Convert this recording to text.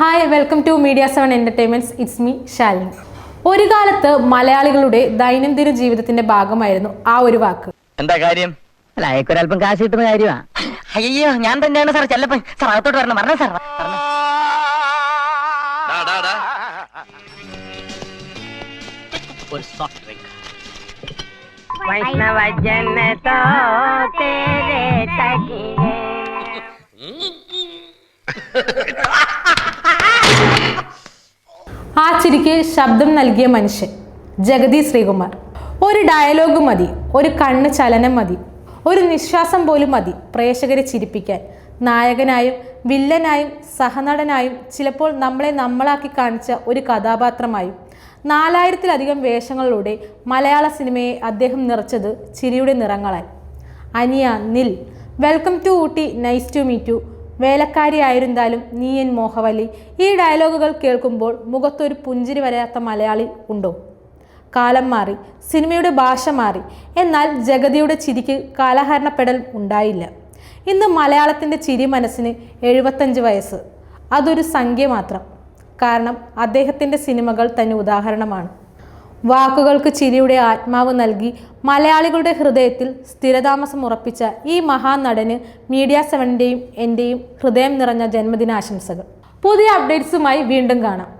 Hi welcome to media seven entertainments it's me Shalini ഒരു കാലത്ത് മലയാളികളുടെ ദൈനംദിന ജീവിതത്തിന്റെ ഭാഗമായിരുന്നു ആ ഒരു വാക്ക്. എന്താ കാര്യം? അല്ല അയക്കൊരല്പം കാശ് കിട്ടുന്ന കാര്യമാണ് അയ്യോ ഞാൻ തന്നെയാണ് സാർ ചെല്ലപ്പൻ സാർ അകത്തോട്ട് വരണം. പറഞ്ഞ സാർ ഒരു സോഫ്റ്റ് ഡ്രിങ്ക് വൈഷ്ണവ ജനതോ തേരെ തകിയേ. ചിരിക്ക് ശബ്ദം നൽകിയ മനുഷ്യൻ ജഗതി ശ്രീകുമാർ. ഒരു ഡയലോഗ് മതി ഒരു കണ്ണ് ചലനം മതി ഒരു നിശ്വാസം പോലും മതി പ്രേക്ഷകരെ ചിരിപ്പിക്കാൻ. നായകനായും വില്ലനായും സഹനടനായും ചിലപ്പോൾ നമ്മളെ നമ്മളാക്കി കാണിച്ച ഒരു കഥാപാത്രമായും നാലായിരത്തിലധികം വേഷങ്ങളിലൂടെ മലയാള സിനിമയെ അദ്ദേഹം നിറച്ചത് ചിരിയുടെ നിറങ്ങളായി. അനിയ നിൽ welcome to Ooty nice to meet you വേലക്കാരിയായിരുന്നാലും നീ എൻ മോഹവലി ഈ ഡയലോഗുകൾ കേൾക്കുമ്പോൾ മുഖത്തൊരു പുഞ്ചിരി വരാത്ത മലയാളി ഉണ്ടോ? കാലം മാറി സിനിമയുടെ ഭാഷ മാറി. എന്നാൽ ജഗതിയുടെ ചിരിക്ക് കാലഹരണപ്പെടൽ ഉണ്ടായില്ല. ഇന്ന് മലയാളത്തിന്റെ ചിരി മനസ്സിന് എഴുപത്തഞ്ച് വയസ്സ്. അതൊരു സംഖ്യ മാത്രം. കാരണം അദ്ദേഹത്തിന്റെ സിനിമകൾ തന്നെ ഉദാഹരണമാണ്. വാക്കുകൾക്ക് ചിരിയുടെ ആത്മാവ് നൽകി മലയാളികളുടെ ഹൃദയത്തിൽ സ്ഥിരതാമസം ഉറപ്പിച്ച ഈ മഹാനടന് മീഡിയ സെവന്റെയും എന്റെയും ഹൃദയം നിറഞ്ഞ ജന്മദിനാശംസകൾ. പുതിയ അപ്ഡേറ്റ്സുമായി വീണ്ടും കാണാം.